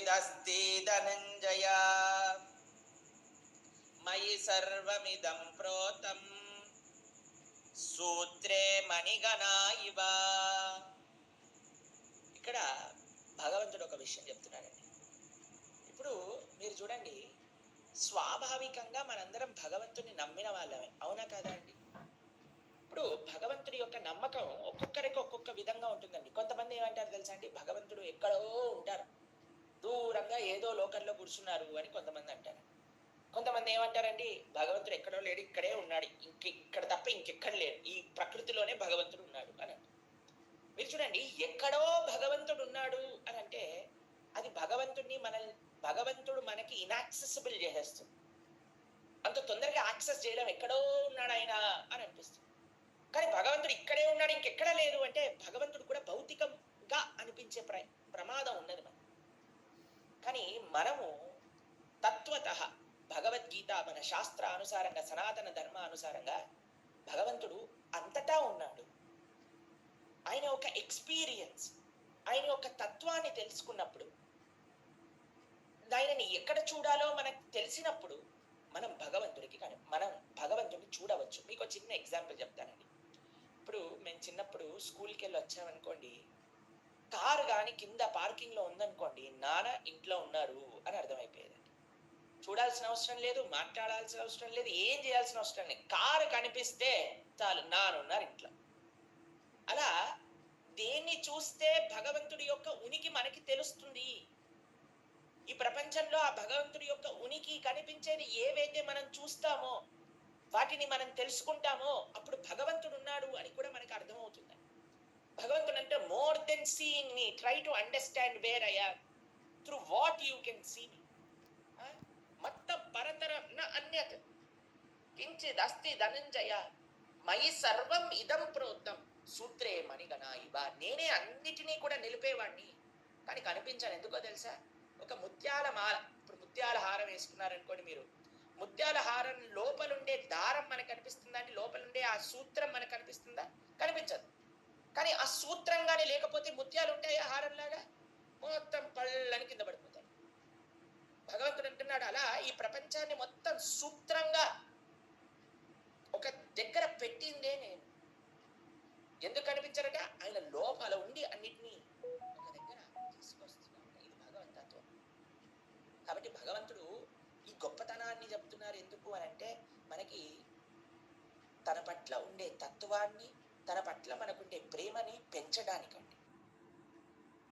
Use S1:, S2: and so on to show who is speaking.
S1: కించిదస్తి ధనంజయ. మయి సర్వమిదం ప్రోతం. సూత్రే మణిగణా ఇవ. ఇక్కడ భగవంతుడు ఒక విషయం చెప్తున్నాడండి. ఇప్పుడు మీరు చూడండి స్వాభావికంగా మనందరం భగవంతుని నమ్మిన వాళ్ళమే. అవునా కాదా అండి? ఇప్పుడు భగవంతుడి యొక్క నమ్మకం ఒక్కొక్కరికి ఒక్కొక్క విధంగా ఉంటుందండి. కొంతమంది ఏమంటారు తెలుసా అండి? భగవంతుడు ఎక్కడో ఉంటారు. దూరంగా ఏదో లోకంలో కూర్చున్నారు అని కొంతమంది అంటారు. కొంతమంది ఏమంటారండి? భగవంతుడు ఎక్కడో లేడు ఇక్కడే ఉన్నాడు. ఇంక ఇక్కడ తప్ప ఇంకెక్కడ లేడు. ఈ ప్రకృతిలోనే భగవంతుడు ఉన్నాడు అని మీరు చూడండి ఎక్కడో భగవంతుడు ఉన్నాడు అని అంటే అది భగవంతుడిని మన భగవంతుడు మనకి ఇన్యాక్సెసిబుల్ చేసేస్తుంది. అంత తొందరగా యాక్సెస్ చేయడం ఎక్కడో ఉన్నాడు ఆయన అని అనిపిస్తుంది. కానీ భగవంతుడు ఇక్కడే ఉన్నాడు ఇంకెక్కడ లేదు అంటే భగవంతుడు మనము తత్వత భగవద్గీత మన శాస్త్ర అనుసారంగా సనాతన ధర్మ అనుసారంగా భగవంతుడు అంతటా ఉన్నాడు. ఆయన ఒక ఎక్స్పీరియన్స్ ఆయన ఒక తత్వాన్ని తెలుసుకున్నప్పుడు ఆయనని ఎక్కడ చూడాలో మనకు తెలిసినప్పుడు మనం భగవంతుడికి కానీ మనం భగవంతుడిని చూడవచ్చు. మీకు చిన్న ఎగ్జాంపుల్ చెప్తానండి. ఇప్పుడు మేము చిన్నప్పుడు స్కూల్కి వెళ్ళి వచ్చామనుకోండి కారు కానీ కింద పార్కింగ్లో ఉందనుకోండి నాన్న ఇంట్లో ఉన్నారు అని అర్థమైపోయేదండి. చూడాల్సిన అవసరం లేదు మాట్లాడాల్సిన అవసరం లేదు ఏం చేయాల్సిన అవసరం లేదు. కారు కనిపిస్తే చాలు నానున్నారు ఇంట్లో. అలా దేన్ని చూస్తే భగవంతుడి యొక్క ఉనికి మనకి తెలుస్తుంది. ఈ ప్రపంచంలో ఆ భగవంతుడి యొక్క ఉనికి కనిపించేది ఏవైతే మనం చూస్తామో వాటిని మనం తెలుసుకుంటామో అప్పుడు భగవంతుడు ఉన్నాడు అని కూడా మనకు అర్థమవుతుంది భగవంతుడు అంటే more than seeing me try to understand where అయ్యా through what you can see me మొత్తం పరతరం న అన్యత్ కించిద్ అస్తి ధనంజయ మయి సర్వం ఇదం ప్రోత్తం సూత్రే మణిగణ ఇవ నేనే అన్నిటినీ కూడా నిలిపేవాడిని కానీ కనిపించాను ఎందుకో తెలుసా? ఒక ముత్యాల మాల. ఇప్పుడు ముత్యాల హారం వేసుకున్నారనుకోండి మీరు. ముత్యాల హారం లోపలుండే దారం మనకు కనిపిస్తుందా అండి? లోపలుండే ఆ సూత్రం మనకు కనిపిస్తుందా? కనిపించదు. కానీ ఆ సూత్రంగానే లేకపోతే ముత్యాలు ఉంటాయా హారంలాగా? మొత్తం పళ్ళని కింద పడిపోతాయి భగవంతుడు అంటున్నాడు అలా ఈ ప్రపంచాన్ని మొత్తం సూత్రంగా ఒక దగ్గర పెట్టిందే నేను. ఎందుకు కనిపించారట ఆయన లోపల ఉండి అన్నిటినీ ఒక దగ్గర తీసుకొస్తున్నాడు. ఇది భగవంతత్వం. కాబట్టి భగవంతుడు ఈ గొప్పతనాన్ని చెప్తున్నారు ఎందుకు అని అంటే మనకి తన పట్ల ఉండే తత్వాన్ని తన పట్ల మనకుండే ప్రేమని పెంచడానికండి.